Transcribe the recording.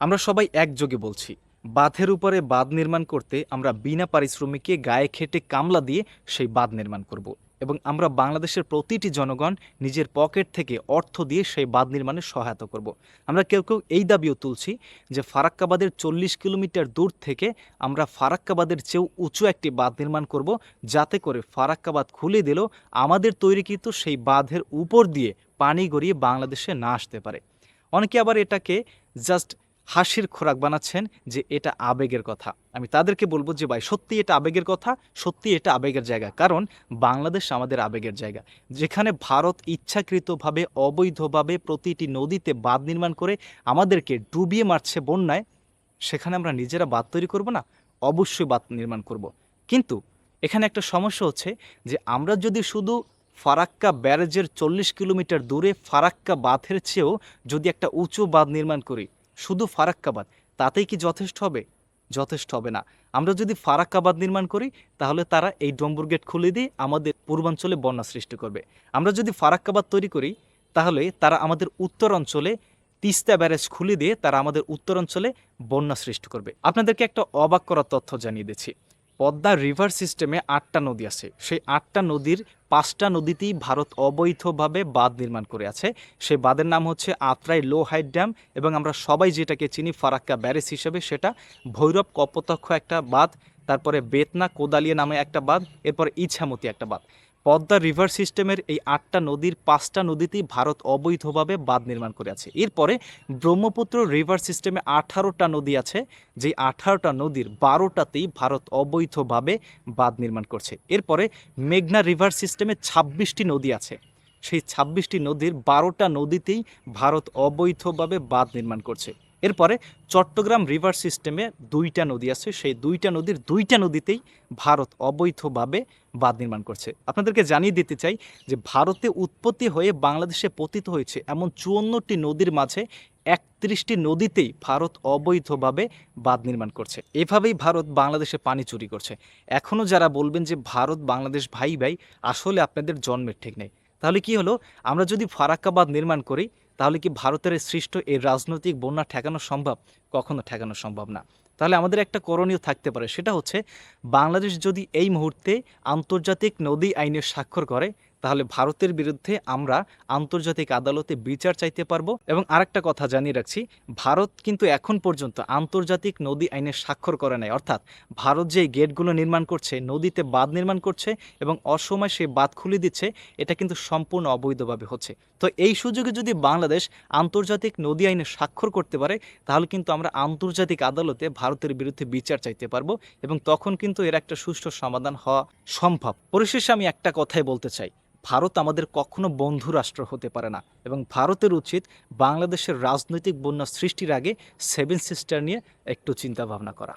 আমরা সবাই একযোগে বলছি, বাঁধের উপরে বাঁধ নির্মাণ করতে আমরা বিনা পারিশ্রমিকে গায়ে খেটে কামলা দিয়ে সেই বাঁধ নির্মাণ করব এবং আমরা বাংলাদেশের প্রতিটি জনগণ নিজের পকেট থেকে অর্থ দিয়ে সেই বাঁধ নির্মাণে সহায়তা করব। আমরা কেউ কেউ এই দাবিও তুলছি যে ফারাক্কাবাদের চল্লিশ কিলোমিটার দূর থেকে আমরা ফারাক্কাবাদের চেয়েও উঁচু একটি বাঁধ নির্মাণ করব যাতে করে ফারাক্কাবাদ খুলে দিলেও আমাদের তৈরিকৃত সেই বাঁধের উপর দিয়ে পানি গড়িয়ে বাংলাদেশে না আসতে পারে। অনেকে আবার এটাকে জাস্ট হাসির খোরাক বানাচ্ছেন যে এটা আবেগের কথা। আমি তাদেরকে বলব যে, ভাই, সত্যি এটা আবেগের কথা, সত্যি এটা আবেগের জায়গা। কারণ বাংলাদেশ আমাদের আবেগের জায়গা। যেখানে ভারত ইচ্ছাকৃতভাবে, অবৈধভাবে প্রতিটি নদীতে বাঁধ নির্মাণ করে আমাদেরকে ডুবিয়ে মারছে বন্যায়, সেখানে আমরা নিজেরা বাঁধ তৈরি করব না, অবশ্যই বাঁধ নির্মাণ করব। কিন্তু এখানে একটা সমস্যা হচ্ছে যে, আমরা যদি শুধু ফারাক্কা ব্যারেজের চল্লিশ কিলোমিটার দূরে ফারাক্কা বাঁধের চেয়েও যদি একটা উঁচু বাঁধ নির্মাণ করি শুধু ফারাক্কাবাদ, তাতেই কি যথেষ্ট হবে? যথেষ্ট হবে না। আমরা যদি ফারাক্কাবাদ নির্মাণ করি, তাহলে তারা এই ডম্বুর গেট খুলে দিয়ে আমাদের পূর্বাঞ্চলে বন্যা সৃষ্টি করবে। আমরা যদি ফারাক্কাবাদ তৈরি করি, তাহলে তারা আমাদের উত্তর অঞ্চলে তিস্তা ব্যারেজ খুলে দিয়ে তারা আমাদের উত্তর অঞ্চলে বন্যা সৃষ্টি করবে। আপনাদেরকে একটা অবাক করা তথ্য জানিয়ে দিচ্ছি। পদ্মা রিভার সিস্টেমে আটটা নদী আছে। সেই আটটা নদীর পাঁচটা নদীতেই ভারত অবৈধভাবে বাঁধ নির্মাণ করে আছে। সেই বাঁধের নাম হচ্ছে আত্রাই লো হাইট ড্যাম এবং আমরা সবাই যেটাকে চিনি ফারাক্কা ব্যারেজ হিসেবে, সেটা ভৈরব কপোতক্ষ একটা বাঁধ, তারপরে বেতনা কোদালিয়া নামে একটা বাঁধ, এরপর ইছামতি একটা বাঁধ। পদ্মা রিভার সিস্টেমের এই আটটা নদীর পাঁচটা নদীতেই ভারত অবৈধভাবে বাঁধ নির্মাণ করে আছে। এরপরে ব্রহ্মপুত্র রিভার সিস্টেমে আঠারোটা নদী আছে, যেই আঠারোটা নদীর বারোটাতেই ভারত অবৈধভাবে বাঁধ নির্মাণ করছে। এরপরে মেঘনা রিভার সিস্টেমে ছাব্বিশটি নদী আছে। সেই ছাব্বিশটি নদীর বারোটা নদীতেই ভারত অবৈধভাবে বাঁধ নির্মাণ করছে। এরপরে চট্টগ্রাম রিভার সিস্টেমে দুইটা নদী আছে, সেই দুইটা নদীর দুইটা নদীতেই ভারত অবৈধভাবে বাঁধ নির্মাণ করছে। আপনাদেরকে জানিয়ে দিতে চাই যে ভারতে উৎপত্তি হয়ে বাংলাদেশে পতিত হয়েছে এমন চুয়ান্নটি নদীর মাঝে একত্রিশটি নদীতেই ভারত অবৈধভাবে বাঁধ নির্মাণ করছে। এভাবেই ভারত বাংলাদেশে পানি চুরি করছে। এখনও যারা বলবেন যে ভারত, বাংলাদেশ ভাই ভাই আসলে আপনাদের জন্মের ঠিক নেই। তাহলে কি হলো? আমরা যদি ফারাক্কা বাঁধ নির্মাণ করি তাহলে কি ভারতের সৃষ্ট এই রাজনৈতিক বন্যা ঠেকানো সম্ভব? কখনো ঠেকানো সম্ভব না। তাহলে আমাদের একটা করণীয় থাকতে পারে, সেটা হচ্ছে বাংলাদেশ যদি এই মুহূর্তে আন্তর্জাতিক নদী আইনের স্বাক্ষর করে, তাহলে ভারতের বিরুদ্ধে আমরা আন্তর্জাতিক আদালতে বিচার চাইতে পারব। এবং আরেকটা কথা জানিয়ে রাখছি, ভারত কিন্তু এখন পর্যন্ত আন্তর্জাতিক নদী আইনে স্বাক্ষর করে নাই। অর্থাৎ ভারত যে গেটগুলো নির্মাণ করছে, নদীতে বাঁধ নির্মাণ করছে এবং অসময় সে বাঁধ খুলে দিচ্ছে, এটা কিন্তু সম্পূর্ণ অবৈধভাবে হচ্ছে। তো এই সুযোগে যদি বাংলাদেশ আন্তর্জাতিক নদী আইনে স্বাক্ষর করতে পারে, তাহলে কিন্তু আমরা আন্তর্জাতিক আদালতে ভারতের বিরুদ্ধে বিচার চাইতে পারব এবং তখন কিন্তু এর একটা সুষ্ঠু সমাধান হওয়া সম্ভব। পরিশেষে আমি একটা কথাই বলতে চাই। ভারত আমাদের কখনো বন্ধু রাষ্ট্র হতে পারে না এবং ভারতের উচিত বাংলাদেশের রাজনৈতিক বন্যা সৃষ্টির আগে সেভেন সিস্টার নিয়ে একটু চিন্তা ভাবনা করা।